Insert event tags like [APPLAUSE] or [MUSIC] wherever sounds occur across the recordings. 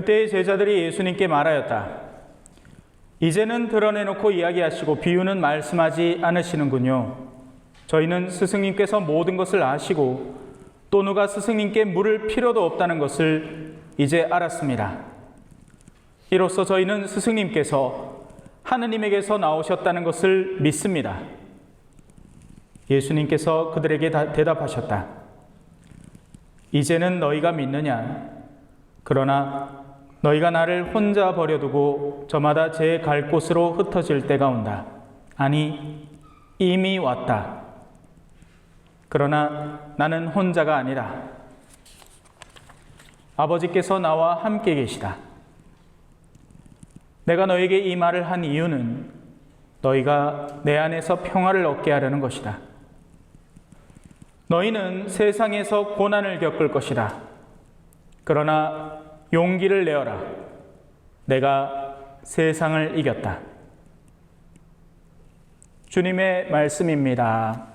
그때 제자들이 예수님께 말하였다. 이제는 드러내놓고 이야기하시고 비유는 말씀하지 않으시는군요. 저희는 스승님께서 모든 것을 아시고 또 누가 스승님께 물을 필요도 없다는 것을 이제 알았습니다. 이로써 저희는 스승님께서 하느님에게서 나오셨다는 것을 믿습니다. 예수님께서 그들에게 다- 대답하셨다. 이제는 너희가 믿느냐? 그러나 너희가 나를 혼자 버려두고 저마다 제 갈 곳으로 흩어질 때가 온다. 아니, 이미 왔다. 그러나 나는 혼자가 아니라 아버지께서 나와 함께 계시다. 내가 너에게 이 말을 한 이유는 너희가 내 안에서 평화를 얻게 하려는 것이다. 너희는 세상에서 고난을 겪을 것이다. 그러나 용기를 내어라. 내가 세상을 이겼다. 주님의 말씀입니다.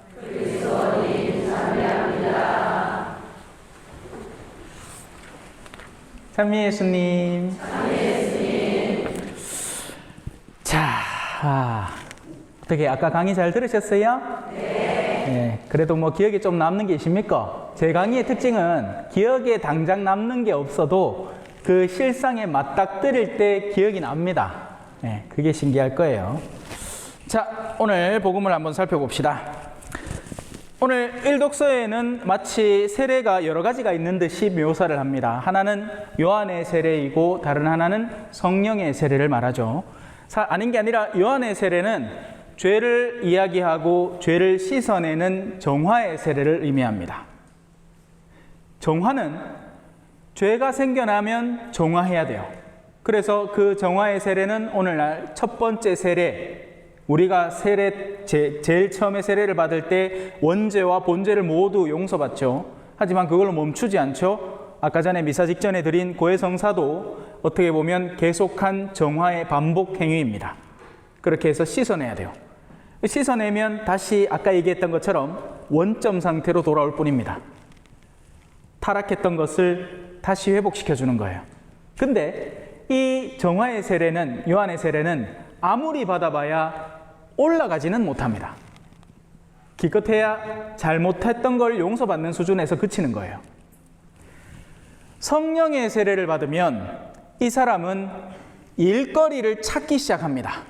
찬미 예수님. 자, 아, 어떻게 아까 강의 잘 들으셨어요? 네. 그래도 뭐 기억에 좀 남는 게 있습니까? 제 강의의 특징은 기억에 당장 남는 게 없어도 그 실상에 맞닥뜨릴 때 기억이 납니다. 네, 그게 신기할 거예요. 자, 오늘 복음을 한번 살펴봅시다. 오늘 일독서에는 마치 세례가 여러 가지가 있는 듯이 묘사를 합니다. 하나는 요한의 세례이고 다른 하나는 성령의 세례를 말하죠. 사- 아닌 게 아니라 요한의 세례는 죄를 이야기하고 죄를 씻어내는 정화의 세례를 의미합니다. 정화는 죄가 생겨나면 정화해야 돼요. 그래서 그 정화의 세례는 오늘날 첫 번째 세례, 우리가 세례, 제, 제일 처음에 세례를 받을 때 원죄와 본죄를 모두 용서받죠. 하지만 그걸로 멈추지 않죠. 아까 전에 미사 직전에 드린 고해성사도 어떻게 보면 계속한 정화의 반복 행위입니다. 그렇게 해서 씻어내야 돼요. 씻어내면 다시 아까 얘기했던 것처럼 원점 상태로 돌아올 뿐입니다. 타락했던 것을 다시 회복시켜 주는 거예요. 근데 이 정화의 세례는 요한의 세례는 아무리 받아봐야 올라가지는 못합니다. 기껏해야 잘못했던 걸 용서받는 수준에서 그치는 거예요. 성령의 세례를 받으면 이 사람은 일거리를 찾기 시작합니다.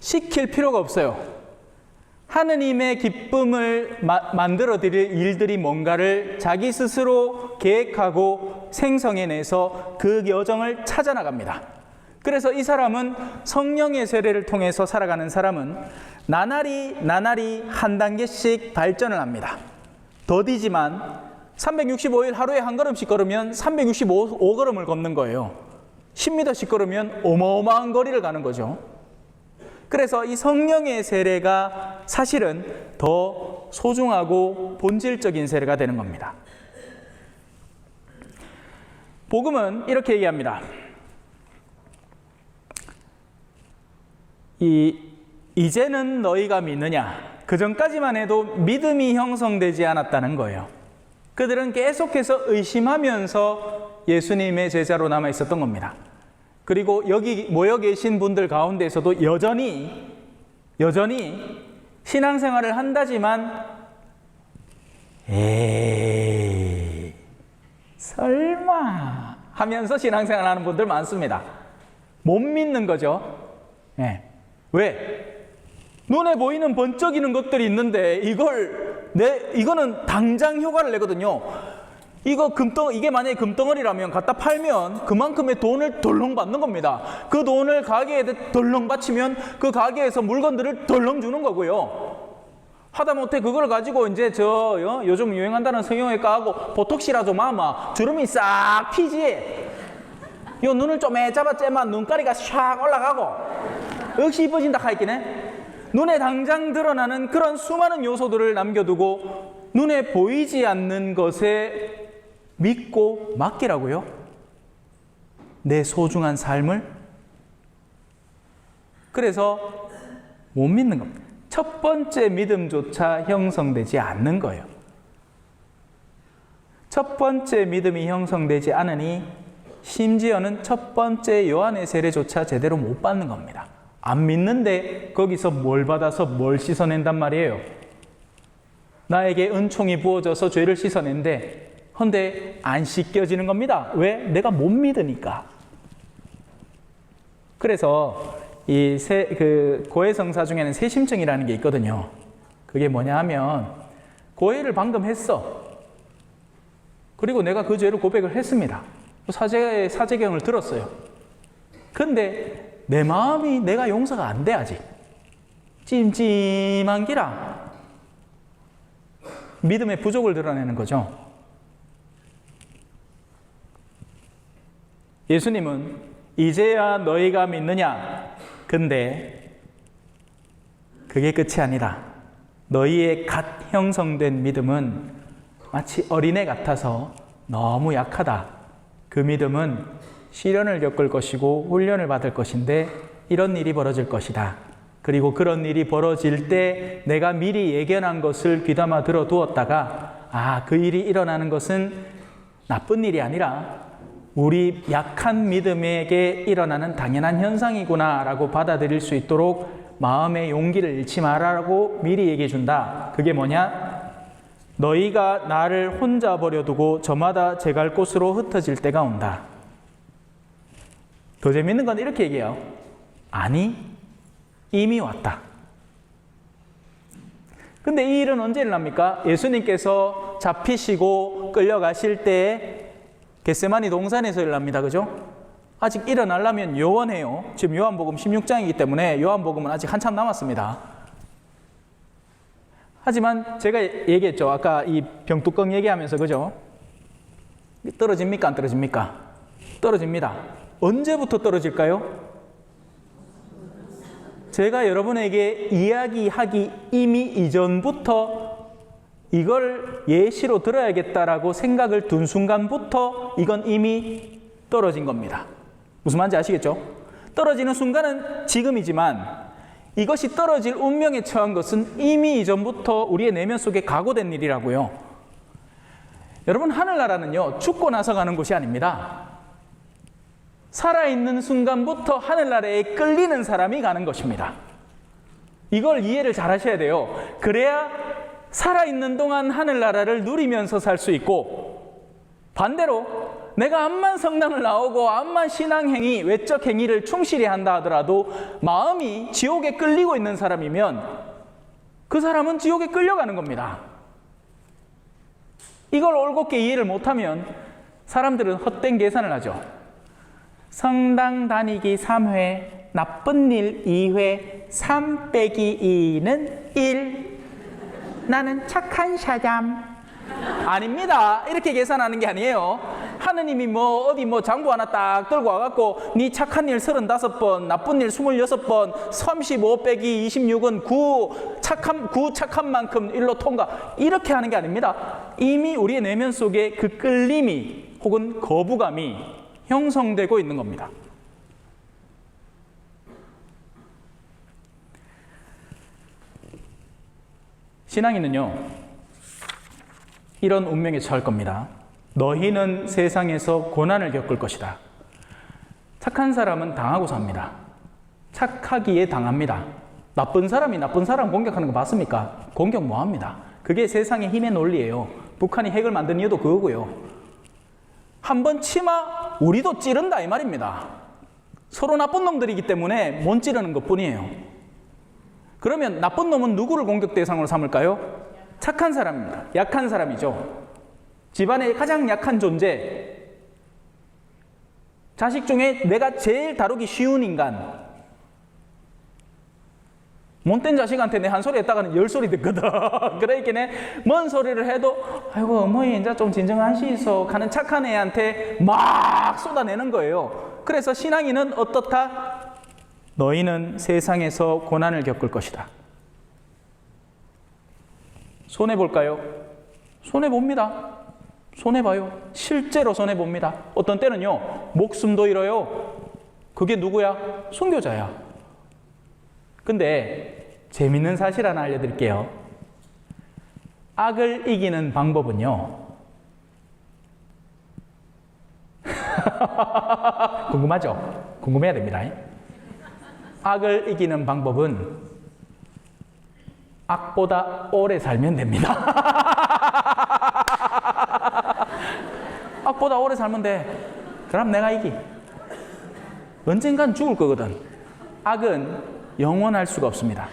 시킬 필요가 없어요. 하느님의 기쁨을 마- 만들어 드릴 일들이 뭔가를 자기 스스로 계획하고 생성해내서 그 여정을 찾아 나갑니다. 그래서 이 사람은 성령의 세례를 통해서 살아가는 사람은 나날이 나날이 한 단계씩 발전을 합니다. 더디지만 365일 하루에 한 걸음씩 걸으면 365걸음을 걷는 거예요. 10m씩 걸으면 어마어마한 거리를 가는 거죠. 그래서 이 성령의 세례가 사실은 더 소중하고 본질적인 세례가 되는 겁니다. 복음은 이렇게 얘기합니다. 이 이제는 너희가 믿느냐? 그 전까지만 해도 믿음이 형성되지 않았다는 거예요. 그들은 계속해서 의심하면서 예수님의 제자로 남아 있었던 겁니다. 그리고 여기 모여 계신 분들 가운데서도 여전히 여전히 신앙생활을 한다지만 에이 설마 하면서 신앙생활 하는 분들 많습니다. 못 믿는 거죠. 예. 왜? 눈에 보이는 번쩍이는 것들이 있는데 이걸 내 이거는 당장 효과를 내거든요. 이거 금덩 이게 만약에 금덩어리라면 갖다 팔면 그만큼의 돈을 덜렁 받는 겁니다. 그 돈을 가게에 덜렁 바치면 그 가게에서 물건들을 덜렁 주는 거고요. 하다못해 그걸 가지고 이제 저 어, 요즘 유행한다는 성형외과하고 보톡시라도 마마 주름이 싹 피지. 요 눈을 좀 애잡아 째만 눈가리가 샥 올라가고 역시 이뻐진다 하있기네 눈에 당장 드러나는 그런 수많은 요소들을 남겨두고 눈에 보이지 않는 것에 믿고 맡기라고요? 내 소중한 삶을? 그래서 못 믿는 겁니다. 첫 번째 믿음조차 형성되지 않는 거예요. 첫 번째 믿음이 형성되지 않으니 심지어는 첫 번째 요한의 세례조차 제대로 못 받는 겁니다. 안 믿는데 거기서 뭘 받아서 뭘 씻어낸단 말이에요. 나에게 은총이 부어져서 죄를 씻어낸데 헌데 안 씻겨지는 겁니다. 왜? 내가 못 믿으니까. 그래서 이 세, 그 고해성사 중에는 세심증이라는 게 있거든요. 그게 뭐냐 하면 고해를 방금 했어. 그리고 내가 그 죄를 고백을 했습니다. 사제, 사제경을 들었어요. 근데 내 마음이 내가 용서가 안 돼, 아직. 찜찜한 기라. 믿음의 부족을 드러내는 거죠. 예수님은 이제야 너희가 믿느냐? 근데 그게 끝이 아니라 너희의 갓 형성된 믿음은 마치 어린애 같아서 너무 약하다. 그 믿음은 시련을 겪을 것이고 훈련을 받을 것인데 이런 일이 벌어질 것이다. 그리고 그런 일이 벌어질 때 내가 미리 예견한 것을 귀담아 들어 두었다가 아, 그 일이 일어나는 것은 나쁜 일이 아니라 우리 약한 믿음에게 일어나는 당연한 현상이구나라고 받아들일 수 있도록 마음의 용기를 잃지 말라고 미리 얘기해 준다. 그게 뭐냐? 너희가 나를 혼자 버려두고 저마다 제 갈 곳으로 흩어질 때가 온다. 더 재밌는 건 이렇게 얘기해요. 아니, 이미 왔다. 근데 이 일은 언제 일어납니까? 예수님께서 잡히시고 끌려가실 때 겟세마니 동산에서 일어납니다. 그죠? 아직 일어나려면 요원해요. 지금 요한복음 16장이기 때문에 요한복음은 아직 한참 남았습니다. 하지만 제가 얘기했죠. 아까 이 병뚜껑 얘기하면서 그죠? 떨어집니까? 안 떨어집니까? 떨어집니다. 언제부터 떨어질까요? 제가 여러분에게 이야기하기 이미 이전부터 이걸 예시로 들어야겠다라고 생각을 둔 순간부터 이건 이미 떨어진 겁니다. 무슨 말인지 아시겠죠? 떨어지는 순간은 지금이지만 이것이 떨어질 운명에 처한 것은 이미 이전부터 우리의 내면 속에 각오된 일이라고요. 여러분, 하늘나라는요, 죽고 나서 가는 곳이 아닙니다. 살아있는 순간부터 하늘나라에 끌리는 사람이 가는 것입니다. 이걸 이해를 잘 하셔야 돼요. 그래야 살아있는 동안 하늘나라를 누리면서 살 수 있고, 반대로 내가 암만 성당을 나오고 암만 신앙행위, 외적 행위를 충실히 한다 하더라도 마음이 지옥에 끌리고 있는 사람이면 그 사람은 지옥에 끌려가는 겁니다. 이걸 올곧게 이해를 못하면 사람들은 헛된 계산을 하죠. 성당 다니기 3회, 나쁜 일 2회, 3 빼기 2는 1. 나는 착한 사람. 아닙니다. 이렇게 계산하는 게 아니에요. 하느님이 뭐 어디 뭐 장부 하나 딱 들고 와갖고 네 착한 일 35번, 나쁜 일 26번, 35 빼기 26은 9 착한 9 착한 만큼 일로 통과 이렇게 하는 게 아닙니다. 이미 우리의 내면 속에 그 끌림이 혹은 거부감이 형성되고 있는 겁니다. 신앙인은요, 이런 운명에 처할 겁니다. 너희는 세상에서 고난을 겪을 것이다. 착한 사람은 당하고 삽니다. 착하기에 당합니다. 나쁜 사람이 나쁜 사람 공격하는 거 맞습니까? 공격 뭐 합니다. 그게 세상의 힘의 논리예요. 북한이 핵을 만든 이유도 그거고요. 한 번 치마 우리도 찌른다 이 말입니다. 서로 나쁜 놈들이기 때문에 못 찌르는 것 뿐이에요. 그러면 나쁜 놈은 누구를 공격 대상으로 삼을까요? 착한 사람입니다. 약한 사람이죠. 집안의 가장 약한 존재. 자식 중에 내가 제일 다루기 쉬운 인간. 못된 자식한테 내 한 소리 했다가는 열 소리 듣거든. [LAUGHS] 그러니까 내뭔 소리를 해도 아이고 어머니 이제 좀 진정하시소 가는 착한 애한테 막 쏟아내는 거예요. 그래서 신앙인은 어떻다? 너희는 세상에서 고난을 겪을 것이다. 손해 볼까요? 손해 봅니다. 손해 봐요. 실제로 손해 봅니다. 어떤 때는요, 목숨도 잃어요. 그게 누구야? 순교자야. 근데 재밌는 사실 하나 알려드릴게요. 악을 이기는 방법은요. [LAUGHS] 궁금하죠? 궁금해야 됩니다. 악을 이기는 방법은 악보다 오래 살면 됩니다. [LAUGHS] 악보다 오래 살면 돼. 그럼 내가 이기. 언젠간 죽을 거거든. 악은 영원할 수가 없습니다.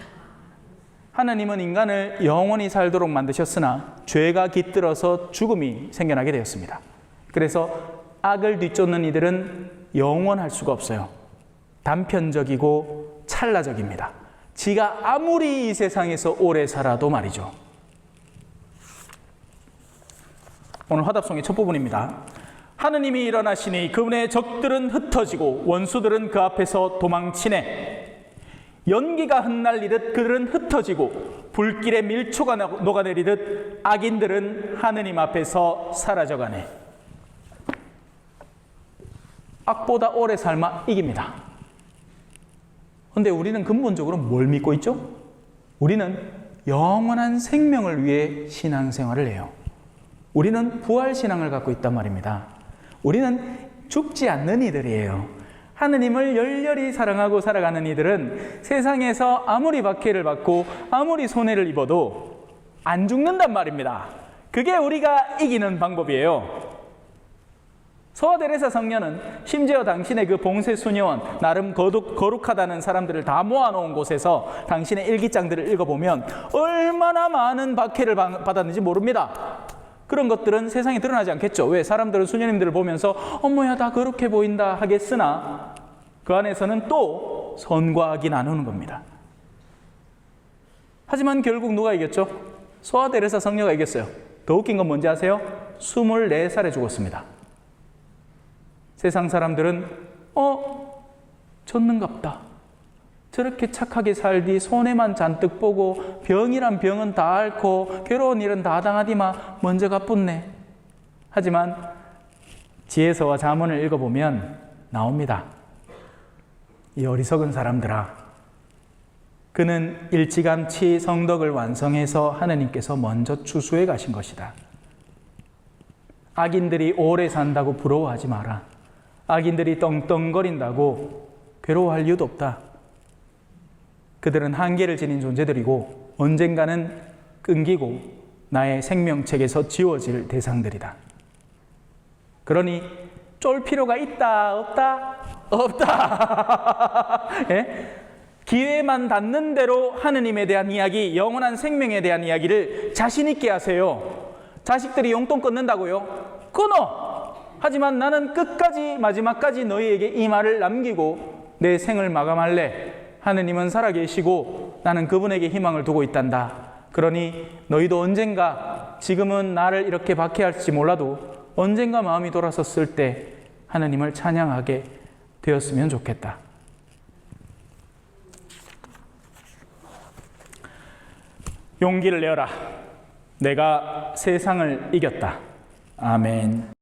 하나님은 인간을 영원히 살도록 만드셨으나 죄가 깃들어서 죽음이 생겨나게 되었습니다. 그래서 악을 뒤쫓는 이들은 영원할 수가 없어요. 단편적이고 찰나적입니다. 지가 아무리 이 세상에서 오래 살아도 말이죠. 오늘 화답송의 첫 부분입니다. 하느님이 일어나시니 그분의 적들은 흩어지고 원수들은 그 앞에서 도망치네. 연기가 흩날리듯 그들은 흩어지고 불길의 밀초가 녹아내리듯 악인들은 하느님 앞에서 사라져가네. 악보다 오래 삶아 이깁니다. 근데 우리는 근본적으로 뭘 믿고 있죠? 우리는 영원한 생명을 위해 신앙생활을 해요. 우리는 부활 신앙을 갖고 있단 말입니다. 우리는 죽지 않는 이들이에요. 하느님을 열렬히 사랑하고 살아가는 이들은 세상에서 아무리 박해를 받고 아무리 손해를 입어도 안 죽는단 말입니다. 그게 우리가 이기는 방법이에요. 소아데레사 성녀는 심지어 당신의 그 봉쇄 수녀원 나름 거룩, 거룩하다는 사람들을 다 모아놓은 곳에서 당신의 일기장들을 읽어보면 얼마나 많은 박해를 받았는지 모릅니다. 그런 것들은 세상에 드러나지 않겠죠. 왜? 사람들은 수녀님들을 보면서 어머야 다 그렇게 보인다 하겠으나 그 안에서는 또 선과 악이 나누는 겁니다. 하지만 결국 누가 이겼죠? 소아데레사 성녀가 이겼어요. 더 웃긴 건 뭔지 아세요? 24살에 죽었습니다. 세상 사람들은 어 졌는갑다. 저렇게 착하게 살디 손해만 잔뜩 보고 병이란 병은 다 앓고 괴로운 일은 다 당하디마 먼저 가뿐네. 하지만 지혜서와 자문을 읽어보면 나옵니다. 이 어리석은 사람들아. 그는 일찌감치 성덕을 완성해서 하느님께서 먼저 추수해 가신 것이다. 악인들이 오래 산다고 부러워하지 마라. 악인들이 떵떵거린다고 괴로워할 이유도 없다. 그들은 한계를 지닌 존재들이고 언젠가는 끊기고 나의 생명책에서 지워질 대상들이다. 그러니 쫄 필요가 있다, 없다? 없다. [LAUGHS] 예? 기회만 닿는 대로 하느님에 대한 이야기, 영원한 생명에 대한 이야기를 자신있게 하세요. 자식들이 용돈 끊는다고요? 끊어! 하지만 나는 끝까지, 마지막까지 너희에게 이 말을 남기고 내 생을 마감할래. 하느님은 살아계시고 나는 그분에게 희망을 두고 있단다. 그러니 너희도 언젠가 지금은 나를 이렇게 박해할지 몰라도 언젠가 마음이 돌아섰을 때 하느님을 찬양하게 되었으면 좋겠다. 용기를 내어라. 내가 세상을 이겼다. 아멘.